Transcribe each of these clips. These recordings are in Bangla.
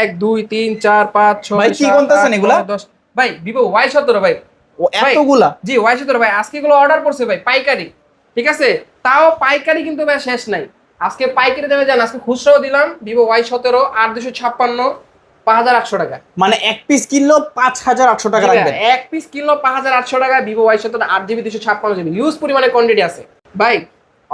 এক দুই তিন চার পাঁচ ছয় ভাই, কি এগুলা? দশ। ভাই ভিভো ওয়াই সতেরো ভাই। ও এতগুলা? জি ওয়াই সতেরো ভাই। আজকে এগুলো অর্ডার করছে ভাই পাইকারি। ঠিক আছে? তাও পাইকারি কিন্তু ভাই শেষ নাই। আজকে পাইকারি দেবে যান আজকে খুচরাও দিলাম। ভিভো ওয়াই সতেরো আট দুশো ছাপ্পান্ন পাঁচ হাজার আটশো টাকা। মানে এক পিস কিনলেও পাঁচ হাজার আটশো টাকা রাখবেন। এক পিস কিনলো পাঁচ হাজার আটশো টাকা ভিভো ওয়াই সতেরো আট জিবি দুশো ছাপ্পান্ন জিবি ইউজ পরিমাণে কোয়ান্টিটি আছে। ভাই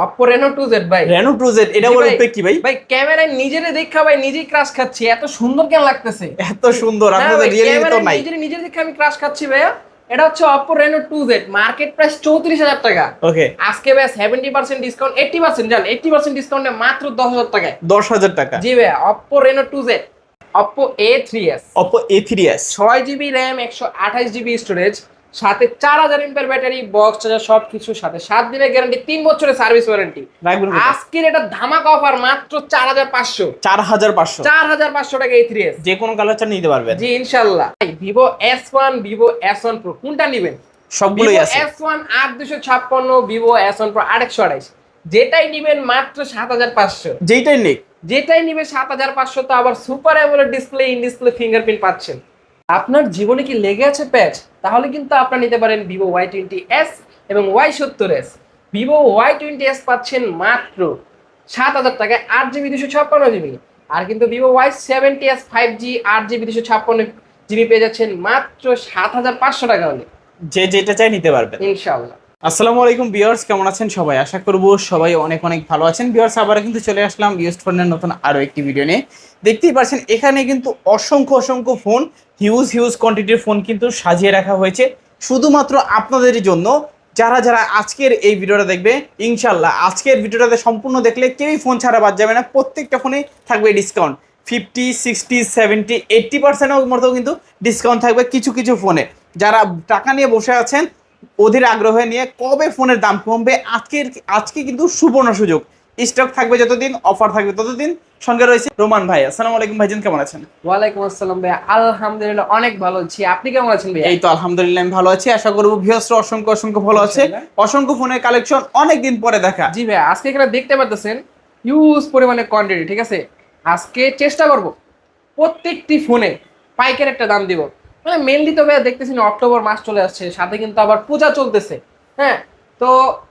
অপো রেনো টু জেড ভাই। রেনো টু জেড এটা জি বলে ভাই, কি ভাই? ভাই ক্যামেরায় নিজেরে দেখা ভাই নিজেই ক্রাশ খাচ্ছি। এত সুন্দর কেন লাগতেছে? এত সুন্দর আপনাদের ভাই, রিয়েলমি তো নাই। নিজের নিজের দেখে আমি ক্রাশ খাচ্ছি ভাইয়া। এটা হচ্ছে Oppo Reno two Z market price চৌত্রিশ হাজার টাকা। ওকে আজকে ভাই seventy percent discount eighty percent জান এইটি পার্সেন্ট ডিসকাউন্টে মাত্র দশ হাজার টাকায়। দশ হাজার টাকা। জি ভাইয়া Oppo Reno two Z Oppo A three S Oppo A three S ছয় জিবি র্যাম একশো আঠাশ জিবি স্টোরেজ সাথে চার হাজার এমপের ব্যাটারি বক্স চার্জার সব সাথে। সাত দিনের গ্যারান্টি তিন বছরের সার্ভিস ওয়ারেন্টি আজকের এটা ধামাক অফার মাত্র চার হাজার পাঁচশো। চার হাজার পাঁচশো। চার হাজার পাঁচশো টাকা এই থ্রি এস যে কোনো কালার চান নিতে পারবেন। জি ইনশাল্লাহ। Vivo S one Vivo S one pro কোনটা নিবেন? সবগুলোই আছে। এস ওয়ান আট দুশো ছাপ্পান্ন ভিভো এস ওয়ান প্রো আট একশো আঠাইশ যেটাই নিবেন মাত্র সাত হাজার পাঁচশো। যেইটাই নেই যেটাই নিবে সাত হাজার পাঁচশো তো আবার super AMOLED display in display fingerprint পাচ্ছেন। আপনার জীবনে কি লেগে আছে প্যাচ? তাহলে কিন্তু আপনারা নিতে পারেন ভিভো ওয়াই টোয়েন্টি এস এবং ওয়াই সত্তর S. Vivo Y twenty S পাচ্ছেন মাত্র সাত হাজার টাকায় আট জিবি দুশো ছাপ্পান্ন জিবি। আর কিন্তু Vivo Y seventy S five G আট জিবি দুশো ছাপ্পান্ন জিবি পেয়ে যাচ্ছেন মাত্র সাত হাজার পাঁচশো টাকা হলে যে যেটা চাই নিতে পারবেন। ইনশাল্লাহ আসসালামু আলাইকুম ভিউয়ার্স, কেমন আছেন সবাই? আশা করব সবাই অনেক অনেক ভালো আছেন। ভিউয়ার্স আবার কিন্তু চলে আসলাম ইউস্ট ফোনের নতুন আরও একটি ভিডিও নিয়ে। দেখতেই পাচ্ছেন, এখানে কিন্তু অসংখ্য অসংখ্য ফোন হিউজ হিউজ কোয়ান্টিটির ফোন কিন্তু সাজিয়ে রাখা হয়েছে। শুধুমাত্র আপনাদের জন্য। যারা যারা আজকের এই ভিডিওটা দেখবে ইনশাল্লাহ আজকের ভিডিওটাতে সম্পূর্ণ দেখলে কেউই ফোন ছাড়া বাদ যাবে না। প্রত্যেকটা ফোনে থাকবে discount fifty sixty seventy eighty পার্সেন্টের মতো কিন্তু ডিসকাউন্ট থাকবে কিছু কিছু ফোনে যারা টাকা নিয়ে বসে আছেন অধীর আগ্রহ নিয়ে কবে ফোনের দাম কমবে? আজকের আজকে কিন্তু সুবর্ণ সুযোগ। স্টক থাকবে যতদিন অফার থাকবে ততদিন। সঙ্গে রয়েছে রোমান ভাই। আসসালামু আলাইকুম ভাইজান কেমন আছেন? ওয়ালাইকুম আসসালাম ভাই আলহামদুলিল্লাহ অনেক ভালো আছি। আপনি কেমন আছেন ভাই এই তো আলহামদুলিল্লাহ আমি ভালো আছি। আশা করব ভিউয়ার্সরা অসংখ্য অসংখ্য ভালো আছে। অসংখ্য ফোনের কালেকশন অনেক দিন পরে দেখা। জি ভাই আজকে এখানে দেখতে পাচ্ছেন ইউজ পরিমাণে কোয়ান্টিটি ঠিক আছে? আজকে চেষ্টা করব প্রত্যেকটি ফোনে পাইকের একটা দাম দিব। মানে মেনলি তো ভাই দেখতেছি না অক্টোবর মাস চলে আসছে সাথে কিন্তু আবার পূজা চলতেছে। হ্যাঁ তো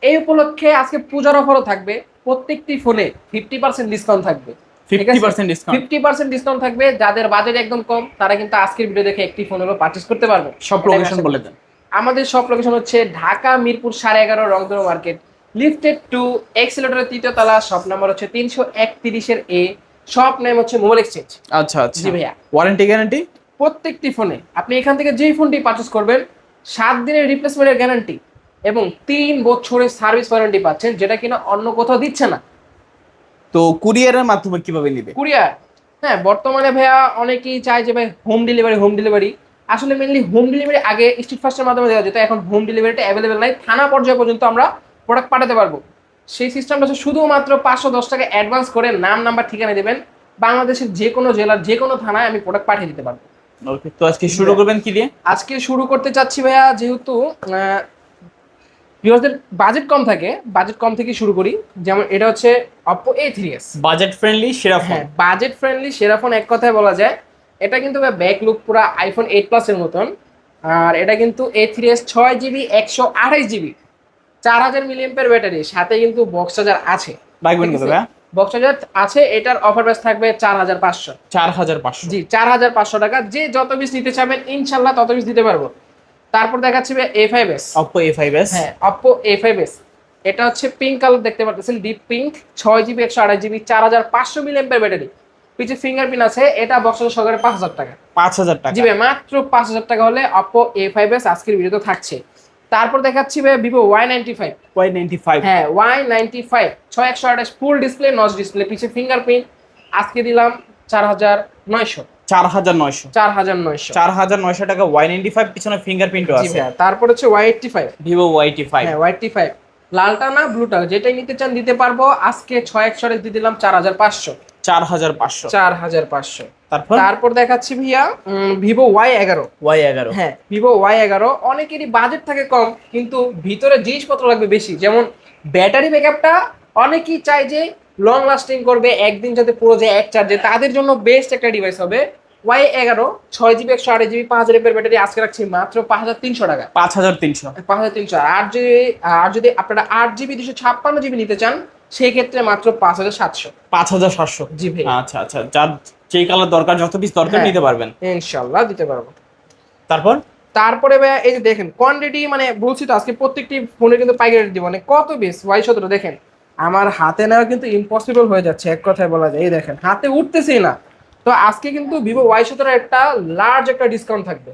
এই উপলক্ষে আজকে পূজার অফারও থাকবে প্রত্যেকটি ফোনে ফিফটি পার্সেন্ট ডিসকাউন্ট থাকবে ফিফটি পার্সেন্ট ডিসকাউন্ট থাকবে যাদের বাজেট একদম কম তারা কিন্তু আজকের ভিডিও দেখে একটি ফোন হলো পারচেস করতে পারবে। সব লোকেশন বলে দেন। আমাদের সব লোকেশন হচ্ছে ঢাকা মিরপুর সাড়ে এগারো রংধনু মার্কেট। লিফটেড টু এক্সিলেটরের তৃতীয় তলা শপ নাম্বার হচ্ছে তিনশো একত্রিশের এ শপ নেম হচ্ছে মোবাইল এক্সচেঞ্জ আচ্ছা আচ্ছা। জি ভাইয়া। ওয়ারেন্টি গ্যারান্টি প্রত্যেকটি ফোনে আপনি এখান থেকে যেই ফোনটি পারচেস করবেন সাত দিনের রিপ্লেসমেন্টের গ্যারান্টি এবং তিন বছরের সার্ভিস ওয়ারেন্টি পাচ্ছেন যেটা কিনা অন্য কোথাও দিচ্ছে না। তো কুরিয়ারের মাধ্যমে কীভাবে নিবে? কুরিয়ার হ্যাঁ বর্তমানে ভাইয়া অনেকেই চায় যে ভাই হোম ডেলিভারি হোম ডেলিভারি আসলে মেনলি হোম ডেলিভারি আগে স্ট্রিট ফাস্টের মাধ্যমে দেওয়া যেত এখন হোম ডেলিভারিটা অ্যাভেলেবেল নাই। থানা পর্যায়ে পর্যন্ত আমরা প্রোডাক্ট পাঠাতে পারব। সেই সিস্টেমটা হচ্ছে শুধুমাত্র পাঁচশো দশ টাকা অ্যাডভান্স করে নাম নাম্বার ঠিকানা দেবেন। বাংলাদেশের যে কোনো জেলার যে কোনো থানায় আমি প্রোডাক্ট পাঠিয়ে দিতে পারব। ওকে তো আজকে শুরু করবেন কি দিয়ে? আজকে শুরু করতে চাচ্ছি ভাইয়া যেহেতু ভিউয়ারদের বাজেট কম থাকে বাজেট কম থেকে শুরু করি। যেমন এটা হচ্ছে থ্রি এস বাজেট ফ্রেন্ডলি সেরা ফোন বাজেট ফ্রেন্ডলি সেরা ফোন এক কথায় বলা যায়। এটা কিন্তু ব্যাক লুক পুরো আইফোন এইট প্লাসের মতন। আর এটা কিন্তু এ থ্রি এস ছয় জিবি একশো আঠাইশ জিবি চার হাজার মিলিয়ামের ব্যাটারি সাথে কিন্তু বক্স চার্জার আছে। রাখবেন কত ভাইয়া। বক্স চার্জার আছে এটার অফার প্রাইস থাকবে চার হাজার পাঁচশো। চার হাজার পাঁচশো। জি চার হাজার পাঁচশো টাকা। যে যত পিস নিতে চাবেন ইনশাল্লাহ তত পিস দিতে পারব। তারপর দেখাচ্ছি A five S Oppo A five S হ্যাঁ অপো এ ফাইভ এস এটা হচ্ছে পিঙ্ক কালার দেখতে পাচ্ছেন ডিপ পিঙ্ক ছয় জিবি একশো আড়াই জিবি চার হাজার পাঁচশো মিলিয়ামের ব্যাটারি পিছে ফিঙ্গারপ্রিন্ট আছে এটা বক্সের সহকারে পাঁচ হাজার টাকা। পাঁচ হাজার টাকা। জি ভাই মাত্র পাঁচ হাজার টাকা হলে অপো এ ফাইভ এস আজকের ভিডিওতে থাকছে। তারপর দেখাচ্ছি ভাই Vivo Y ninety five Y ninety five হ্যাঁ ওয়াই নাইনটি ফাইভ ছয় একশো আঠাশ ফুল ডিসপ্লে নচ ডিসপ্লে পিছে ফিঙ্গারপ্রিন্ট আজকে দিলাম চার হাজার নয়শো। চার হাজার নয়শো। চার হাজার নয়শো। চার হাজার নয়শো টাকা ওয়াই নাইনটি ফাইভ পিছনে ফিঙ্গারপ্রিন্টও আছে। তারপর হচ্ছে Y eighty five Vivo five হ্যাঁ ওয়াইটি ফাইভ লালটা না ব্লুটা যেটাই নিতে চান দিতে পারব। আজকে ছয় একশো দিয়ে দিলাম চার হাজার পাঁচশো। চার হাজার পাঁচশো। চার হাজার পাঁচশো। তারপর? তারপর দেখাচ্ছি ভাইয়া ভিভো ওয়াই এগারো। ওয়াই এগারো। হ্যাঁ ভিভো ওয়াই এগারো। অনেকেরই বাজেট থাকে কম কিন্তু ভিতরে জিনিসপত্র লাগবে বেশি। যেমন ব্যাটারি ব্যাকআপটা অনেকেই চায় যে লং লাস্টিং করবে একদিন যাতে পুরো যে এক চার্জে তাদের জন্য বেস্ট একটা ডিভাইস হবে ওয়াই এগারো। ছয় জিবি একশো আট জিবি পাঁচ হাজার ব্যাটারি আজকে রাখছি মাত্র পাঁচ হাজার তিনশো টাকা। পাঁচ হাজার তিনশো। পাঁচ হাজার তিনশো। আর যদি আর যদি আপনারা আট জিবি দুশো ছাপ্পান্ন জিবি নিতে চান সেই ক্ষেত্রে মাত্র পাঁচ হাজার সাতশো। পাঁচ হাজার সাতশো। জি ভাই। আচ্ছা আচ্ছা। যার যেই কালার দরকার যত পিস দরকার হ্যাঁ। নিতে পারবেন। ইনশাল্লাহ দিতে পারব। তারপর? তারপরে ভাইয়া এই যে দেখেন কোয়ান্টিটি মানে বলছি তো আজকে প্রত্যেকটি ফোনে কিন্তু পাইকারি দিব। মানে কত বেশ ওয়াই সতেরো দেখেন। আমার হাতে নেওয়া কিন্তু ইম্পসিবল হয়ে যাচ্ছে এক কথায় বলা যায়। এই দেখেন হাতে উঠতেছেই না। তো আজকে কিন্তু ভিভো ওয়াই সতেরো একটা লার্জ একটা ডিসকাউন্ট থাকবে।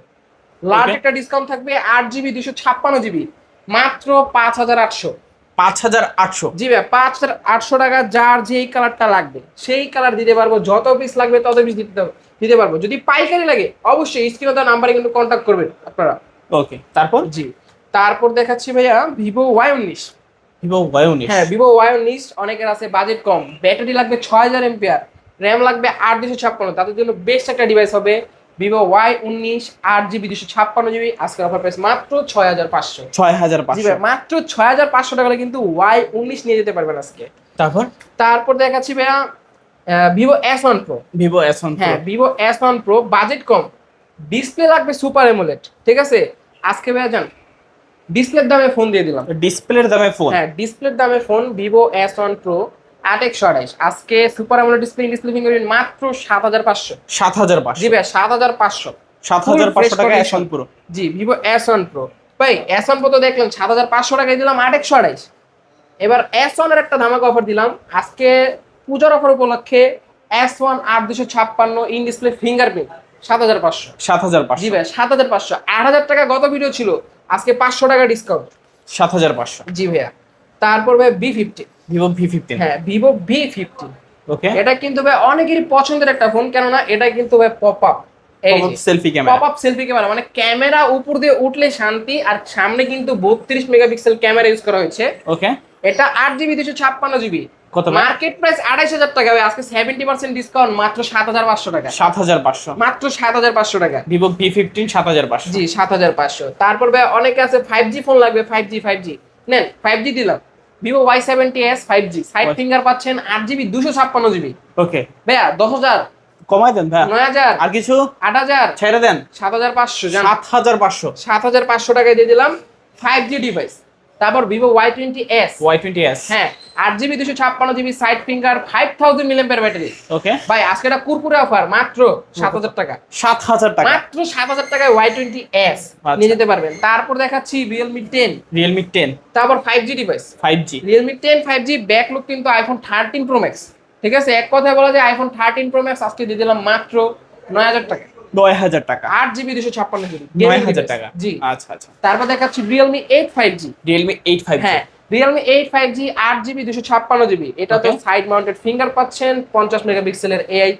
লার্জ একটা ডিসকাউন্ট থাকবে আট জিবি দুশো ছাপ্পান্ন জিবি মাত্র পাঁচ হাজার আটশো। পাঁচ হাজার আটশো। জি ভাই পাঁচ হাজার আটশো টাকা যার যেই কালারটা লাগবে সেই কালার দিতে পারব যত পিস লাগবে তত পিস দিতে দিতে পারব। যদি পাইকারি লাগে অবশ্যই স্ক্রিনে দেওয়া নাম্বারে কিন্তু কন্ট্যাক্ট করবেন আপনারা। ওকে তারপর? জি তারপর দেখাচ্ছি ভাইয়া ভিভো ওয়াই উনিশ ভিভো ওয়াই উনিশ হ্যাঁ ভিভো ওয়াই উনিশ অনেকের আছে বাজেট কম। ব্যাটারি লাগবে ছয় হাজার এমপিআর র্যাম লাগবে আট দুশো ছাপ্পান্ন। তাদের জন্য বেস্ট একটা ডিভাইস হবে ভিভো ওয়াই উনিশ আট জিবি দুশো ছাপ্পান্ন জিবি আজকের অফার প্রাইস মাত্র ছয় হাজার পাঁচশো। ছয় হাজার মাত্র ছয় হাজার পাঁচশো টাকা কিন্তু ওয়াই উনিশ নিয়ে যেতে পারবেন আজকে। তারপর? তারপর দেখাচ্ছি ভাইয়া Vivo S one pro Vivo S one হ্যাঁ Vivo S one pro budget কম। ডিসপ্লে লাগবে সুপার এমোলেট ঠিক আছে? আজকে ভাইয়া যান ডিসপ্লের দামে ফোন দিয়ে দিলাম। ডিসপ্লের দামে ফোন হ্যাঁ ডিসপ্লের দামে phone Vivo S one pro আট একশো আঠাইশ আজকে super AMOLED display display fingerprint মাত্র সাত হাজার পাঁচশো। সাত হাজার পাঁচশো। জি ভাই সাত হাজার পাঁচশো। সাত হাজার পাঁচশো টাকা। এস ওয়ান পুরো জি ভিভো এস ওয়ান প্রো ভাই এস ওয়ান প্রো তো দেখলেন সাত হাজার পাঁচশো টাকায় দিলাম আট একশো আঠাইশ এবার এস ওয়ানের একটা ধামাকা অফার দিলাম। আজকে পূজার অফার উপলক্ষে এস ওয়ান আট দুশো ছাপ্পান্ন ইন ডিসপ্লে ফিঙ্গারপ্রিন্ট সাত হাজার পাঁচশো। সাত হাজার জি ভাই সাত হাজার পাঁচশো। আট হাজার টাকা গত ভিডিও ছিল আজকে পাঁচশো টাকা ডিসকাউন্ট সাত হাজার পাঁচশো। জি ভাইয়া। তারপর ভাই B fifty Vivo V fifteen হ্যাঁ ভিভো ভি ফিফটি ওকে এটা কিন্তু ভাই অনেকেরই পছন্দের একটা ফোন কেননা এটা কিন্তু ভাই pop up selfie pop camera up selfie camera মানে ক্যামেরা উপর দিয়ে উঠলে শান্তি আর সামনে কিন্তু বত্রিশ মেগাপিক্সেল ক্যামেরা ইউজ করা হয়েছে। ওকে এটা আট জিবি দুশো ছাপ্পান্ন জিবি কত মার্কেট প্রাইস আড়াইশ হাজার টাকা আজকে সেভেন্টি পার্সেন্ট ডিসকাউন্ট মাত্র সাত হাজার পাঁচশো টাকা। সাত হাজার পাঁচশো। মাত্র সাত হাজার পাঁচশো টাকা। ভিভো ভি ফিফটিন সাত হাজার পাঁচশো। জি সাত হাজার পাঁচশো। তারপর ভাই অনেকে আছে ফাইভ জি ফোন লাগবে ফাইভ জি ফাইভ জি নেন ফাইভ জি দিলাম। Vivo Y seventy S five G side. Finger পাচ্ছেন আট জিবি দুশো ছাপ্পান্ন জিবি ওকে ভাইয়া দশ হাজার। কমাই দেন ভাই নয় হাজার। আর কিছু? আট হাজার। ছেড়ে দেন। সাত হাজার পাঁচশো সাত হাজার পাঁচশো। সাত হাজার পাঁচশো টাকায় দিয়ে দিলাম ফাইভ জি ডিভাইস তারপর Vivo Y twenty S Y twenty S হ্যাঁ আট জিবি দুশো ছাপ্পান্ন GB side finger five thousand মিলিয়ামের battery okay ভাই আজকে এটা কুরকুরে অফার মাত্র সাত হাজার টাকা। সাত হাজার টাকা। মাত্র সাত হাজার টাকায় ওয়াই টোয়েন্টি এস। নিয়ে যেতে পারবেন। তারপর দেখাচ্ছি রিয়েলমি টেন রিয়েলমি টেন তারপর five G device five G Realme ten five G back look কিন্তু আইফোন থার্টিন প্রো ম্যাক্স ঠিক আছে? এক কথায় বলা যায় আইফোন থার্টিন প্রো ম্যাক্স আজকে দিয়ে দিলাম মাত্র নয় হাজার টাকা নয় হাজার টাকা। আট জিবি দুশো ছাপ্পান্ন জিবি নয় হাজার টাকা। জি। আচ্ছা আচ্ছা। তারপর দেখাচ্ছি Realme eight five G Realme eight five হ্যাঁ রিয়েলমি এইট ফাইভ জি আট জিবি দুশো ছাপ্পান্ন জিবি। এটা তো সাইড মাউন্টেড ফিঙ্গার পাচ্ছেন পঞ্চাশ মেগাপিক্সেলের এআই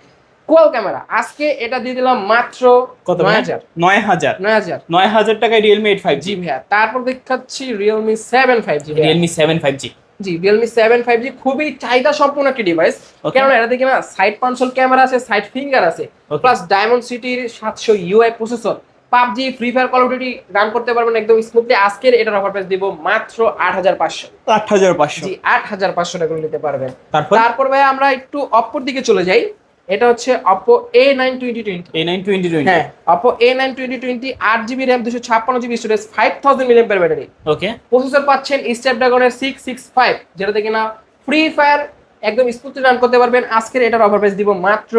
কোয়াল ক্যামেরা আজকে এটা দিয়ে দিলাম মাত্র কত নয় হাজার। নয় হাজার। নয় হাজার। নয় হাজার টাকায় রিয়েলমি এইট ফাইভ জি ভাইয়া। তারপর দেখাচ্ছি Realme seven five G Realme seven five G G Realme seven five G খুবই চাহিদা সম্পূর্ণ একটি ডিভাইস কেননা এটা দেখি না সাইড ক্যামেরা আছে সাইড ফিঙ্গার আছে। প্লাস ডায়মন্ড সিটির সাতশো UI processor PUBG free fire call of duty run করতে পারবেন একদম স্মুথলি আজকের এটার অফার প্রাইস দিব মাত্র আট হাজার পাঁচশো। আট হাজার পাঁচশো। জি আট হাজার পাঁচশো টাকা নিতে পারবেন। তারপর? তারপর ভাই আমরা একটু অপর দিকে চলে যাই। এটা হচ্ছে Oppo A nine twenty twenty A nine twenty twenty হ্যাঁ Oppo A nine twenty twenty আট জিবি র্যাম দুশো ছাপ্পান্ন GB storage five thousand battery okay processor পাচ্ছেন স্ন্যাপড্রাগনের সিক্স সিক্স ফাইভ যেটাতে কিনা ফ্রি ফায়ার একদম স্মুথলি রান করতে পারবেন। আজকের এটার অফার প্রাইস দিব মাত্র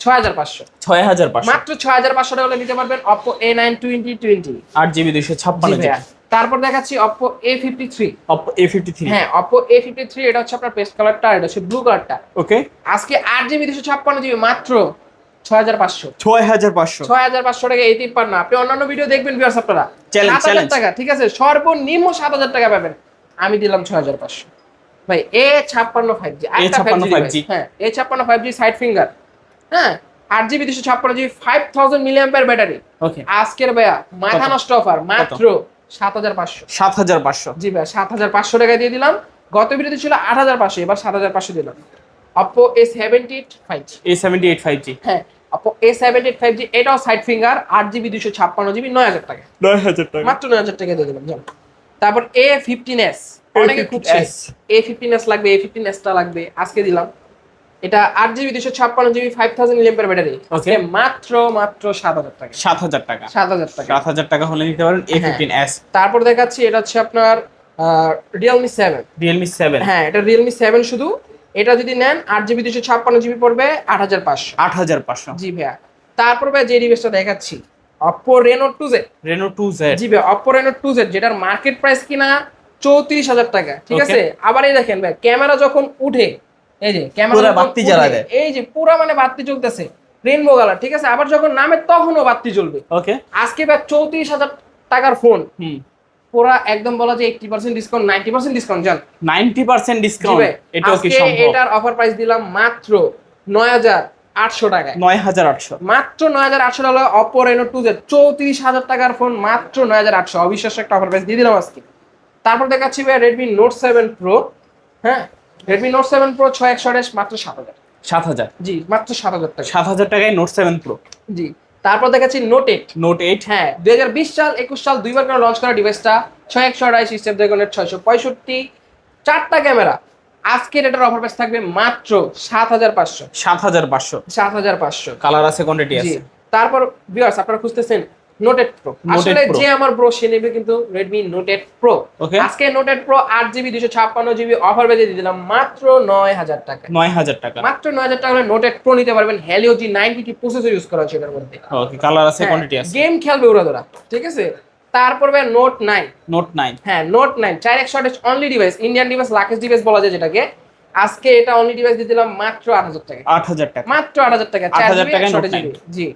ছয় হাজার পাঁচশো। ছয় হাজার মাত্র ছয় হাজার পাঁচশো টাকা নিতে পারবেন Oppo A nine twenty twenty আট জিবি দুইশো ছাপ্পান্ন তারপর দেখাচ্ছি Oppo A fifty three Oppo A fifty three হ্যাঁ অপো এ ফিফটি থ্রি এটা হচ্ছে আপনার পেস্ট কালারটা এটা হচ্ছে ব্লু কালারটা ওকে আজকে আট জিবি দুশো ছাপ্পান্ন জিবি মাত্র ছয় হাজার পাঁচশো। ছয় হাজার পাঁচশো। ছয় হাজার পাঁচশো টাকা এই তিন আপনি অন্যান্য ভিডিও দেখবেন ভিউয়ার্স আপনারা। সাত হাজার টাকা ঠিক আছে? সর্বনিম্ন সাত হাজার টাকা পাবেন। আমি দিলাম ছয় হাজার পাঁচশো। ভাই এ ছাপ্পান্ন ফাইভ জি A56 5G হ্যাঁ এ ছাপ্পান্ন ফাইভ জি সাইড ফিঙ্গার হ্যাঁ আট জিবি দুশো ছাপ্পান্ন জিবি ফাইভ থাউজেন্ড মিলিয়াম্পের ব্যাটারি ওকে আজকের ভাইয়া মাথা? নষ্ট অফার মাত্র সাত হাজার পাঁচশো। সাত হাজার পাঁচশো। জি ভাই সাত হাজার পাঁচশো টাকা দিয়ে দিলাম। গত ভিডিওতে ছিল আট হাজার পাঁচশো এবার সাত হাজার পাঁচশো দিলাম। Oppo A seventy five G A seventy eight five G হ্যাঁ Oppo A seven eight five G এটাও সাইড ফিঙ্গার আট জিবি দুশো ছাপ্পান্ন জিবি নয় হাজার টাকা নয় হাজার টাকা। মাত্র নয় হাজার টাকা দিয়ে দিলাম যান তারপর এ ফিফটিন এস অনেকে এ ফিফটিন এস লাগবে এ ফিফটিন এসটা লাগবে আজকে দিলাম। এটা আট জিবি দুশো ছাপ্পান্ন জিবি ফাইভ থাউজেন্ড ইলেম্পের ব্যাটারি মাত্র মাত্র সাত হাজার টাকা। সাত হাজার টাকা। সাত হাজার টাকা। সাত হাজার টাকা হলে নিতে পারেন এ ফিফটিন এস তারপর দেখাচ্ছি এটা হচ্ছে আপনার রিয়েলমি সেভেন রিয়েলমি সেভেন হ্যাঁ এটা রিয়েলমি সেভেন শুধু। এটা যদি নেন আট জিবি দুশো ছাপ্পান্ন জিবি পড়বে আট হাজার পাঁচশো। আট হাজার পাঁচশো। জি ভাইয়া। তারপর ভাই যে ডিভাইসটা দেখাচ্ছি Oppo Reno two Z Reno two Z G ভাই অপো রেনো টু জেড যেটার মার্কেট প্রাইস কিনা চৌত্রিশ হাজার টাকা ঠিক আছে? আবার এই দেখেন ভাই ক্যামেরা যখন উঠে এই যে পুরা ক্যামেরা বাতি জ্বালা দেয়। এই যে পুরা মানে বাতি চলতেছে রেনবো কালার ঠিক আছে? আবার যখন নামে তখনও বাতি জ্বলবে। ওকে আজকে ভাই চৌত্রিশ হাজার টাকার ফোন হুম। পুরা একদম বলা যায় ডিসকাউন্ট নাইনটি পার্সেন্ট ডিসকাউন্ট জান? নাইনটি পার্সেন্ট জি ডিসকাউন্ট এটাও কি সম্ভব? এটার অফার প্রাইস দিলাম মাত্র নয় হাজার আটশো টাকায়। নয় হাজার আটশো। মাত্র নয় হাজার আটশো টাকা টাকার ফোন মাত্র নয় হাজার আটশো। অবিশ্বাস্য একটা অফার প্রাইস দিয়ে দিলাম আজকে। তারপর দেখাচ্ছি ভাই রেডমি নোট সেভেন প্রো হ্যাঁ? রেডমি নোট সেভেন প্রো ছয় একশো আঠাশ মাত্র সাত হাজার। সাত হাজার? জি মাত্র সাত হাজার টাকা সাত হাজার টাকায় নোট সেভেন প্রো জি তারপর দেখাচ্ছি নোট এইট নোট এইট হ্যাঁ দুই হাজার বিশ সাল একুশ সাল দুইবার করে লঞ্চ করা ডিভাইসটা ছয় একশো আড়াইশ স্টেপ ড্রাগনের ছয়শো পঁয়ষট্টি। চারটা ক্যামেরা আজকের এটার অফার প্রাইস থাকবে মাত্র সাত হাজার পাঁচশো। সাত হাজার পাঁচশো। সাত হাজার পাঁচশো। কালার আছে কোয়ান্টিটি আছে। তারপর ভিউয়ার্স আপনারা খুঁজতেছেন নোটেড প্রো আসলে যে আমার ব্রো সে নেবে কিন্তু রেডমি নোটেড প্রো. আজকে নোটেড প্রো আট জিবি দুশো ছাপ্পান্ন জিবি অফার বেজে দিয়ে দিলাম মাত্র নয় হাজার টাকা। নয় হাজার টাকা। মাত্র নয় হাজার টাকা নোটেড প্রো নিতে পারবেন। Helio G ninety processor use করা আছে এটার মধ্যে। ওকে কালার আছে কোয়ান্টিটি আছে। গেম খেলবে ওরা তোরা ঠিক আছে? তারপর নোট নাইন নোট নাইন হ্যাঁ নোট নাইন চার একশো আঠাশ only device Indian device luggage device বলা যায় যেটাকে। আজকে এটা অনলি ডিভাইস দিয়ে দিলাম মাত্র আট হাজার টাকা। আট হাজার টাকা। মাত্র আট হাজার টাকা 8,000 চার জিবি জি।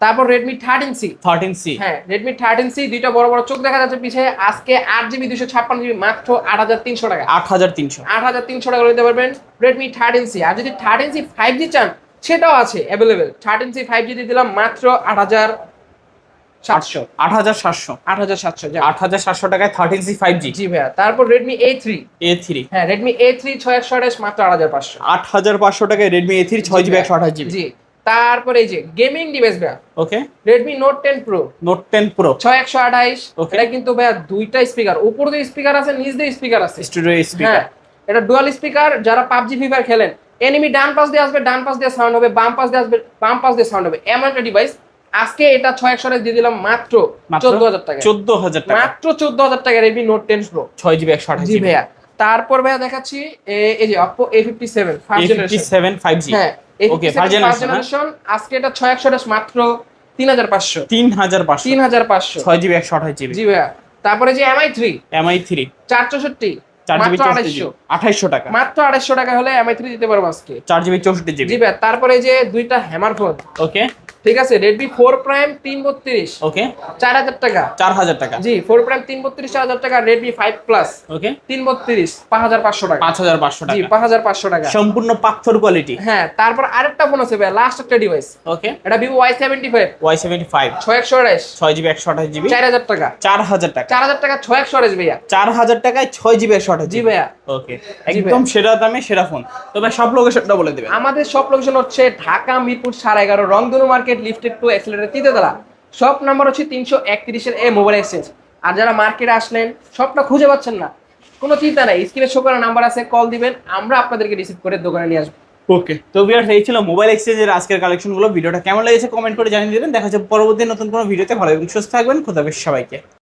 তারপর Redmi thirteen C thirteen C হ্যাঁ রেডমি থার্টিন সি দুইটা বড় বড় চোখ দেখা যাচ্ছে পিছিয়ে আজকে আট জিবি দুশো ছাপ্পান্ন জিবি মাত্র আট হাজার তিনশো টাকা। আট হাজার তিনশো। আট হাজার তিনশো টাকা নিতে পারবেন রেডমি থার্টিন সি আর যদি থার্টিন সি ফাইভ জি চান সেটাও আছে available thirteen C five G দিয়ে দিলাম মাত্র আট হাজার সাতশো। আট হাজার সাতশো। আট হাজার সাতশো আট হাজার সাতশো টাকায় থার্টিন সি ফাইভ জি জি ভাইয়া তারপর Redmi A three A three হ্যাঁ রেডমি এ থ্রি ছয় একশো আঠাশ মাত্র আট হাজার পাঁচশো। আট হাজার পাঁচশো টাকায় রেডমি এ থ্রি ছয় জিবি একশো আঠাশ জিবি। জি। তারপরে এই যে গেমিং ডিভাইস ভাইয়া। Okay Redmi Note ten Pro Note ten Pro ছয় একশো আঠাইশ। Okay. এটা কিন্তু ভাইয়া দুইটা স্পিকার উপর দিয়ে স্পিকার আছে নিচ দিয়ে স্পিকার আছে। স্টুডিও হ্যাঁ স্পিকার এটা ডুয়াল স্পিকার যারা পাবজি ফ্রি ফায়ার খেলেন এনিমি ডান পাশ দিয়ে আসবে ডান পাশ দিয়ে সাউন্ড হবে বাম পাশ দিয়ে আসবে বাম পাশ দিয়ে সাউন্ড হবে। এমন একটা ডিভাইস আজকে এটা ছয় একশো দিয়ে দিলাম মাত্র চোদ্দ হাজার টাকা। চোদ্দ হাজার টাকা। মাত্র চোদ্দ হাজার টাকা রেডমি নোট টেন প্রো ছয় জিবি একশো আঠাশ জিবি ভাইয়া। তারপর ভাইয়া দেখাচ্ছি এই যে Oppo A fifty seven generation seven five G হ্যাঁ Okay, ফার্স্ট জেনারেশন আজকে এটা ছয় একশো মাত্র তিন হাজার পাঁচশো। তিন হাজার পাঁচশো। তিন হাজার পাঁচশো। ছয় জিবি জি ভাইয়া। তারপরে যে এমআই থ্রি মাত্র চৌষট্টি আড়াইশো। জিবি। টাকা। মাত্র আড়াইশো টাকা হলে এমআই থ্রি দিতে পারব আজকে। চার জিবি চৌষট্টি জিবি। তারপরে যে দুইটা হ্যামার ফোন ওকে ঠিক আছে রেডমি ফোর প্রাইম তিন বত্রিশ ওকে চার হাজার টাকা। চার হাজার টাকা। জি ফোর প্রাইম তিন বত্রিশ চার হাজার টাকা রেডমি ফাইভ প্লাস ওকে তিন বত্রিশ পাঁচ হাজার পাঁচশো টাকা। পাঁচ হাজার পাঁচশো জি টাকা পাঁচ হাজার পাঁচশো টাকা। সম্পূর্ণ পাথর কোয়ালিটি হ্যাঁ তারপর আরেকটা ফোন আছে ভাই লাস্ট একটা ডিভাইস ওকে এটা Vivo Y seventy five Y seventy five ছয় একশো আড়াইশ ছয় জিবি একশো আঠাশ জিবি। চার হাজার টাকা। চার হাজার টাকা। চার হাজার টাকা ছয় একশো আড়াইশ ভাইয়া। চার হাজার টাকায় ছয় জিবি একশো আঠাশ জি ভাইয়া। ওকে একদম সেরা দামে সেরা ফোন তবে সব লোকেশনটা বলে দেবে আমাদের সব লোকেশন হচ্ছে ঢাকা মিরপুর সাড়ে এগারো Rongdhonu market lifted to escalator তিতেতলা সব নাম্বার হচ্ছে তিনশো একত্রিশের এ মোবাইল এক্সচেঞ্জ আর যারা মার্কেটে আসলেন সবটা খুঁজে পাচ্ছেন না। কোনো চিন্তা নাই স্ক্রিনে শো করা নাম্বার আছে কল দিবেন, আমরা আপনাদেরকে রিসিভ করে দোকানে নিয়ে আসব। ওকে তো বিয়ার এই ছিল মোবাইল এক্সচেঞ্জের আজকের কালেকশনগুলো ভিডিওটা কেমন লেগেছে কমেন্ট করে জানিয়ে দেবেন। দেখা যাচ্ছে পরবর্তী নতুন কোনো ভিডিওতে ভালো এবং সুস্থ থাকবেন খোদাবেশ সবাইকে।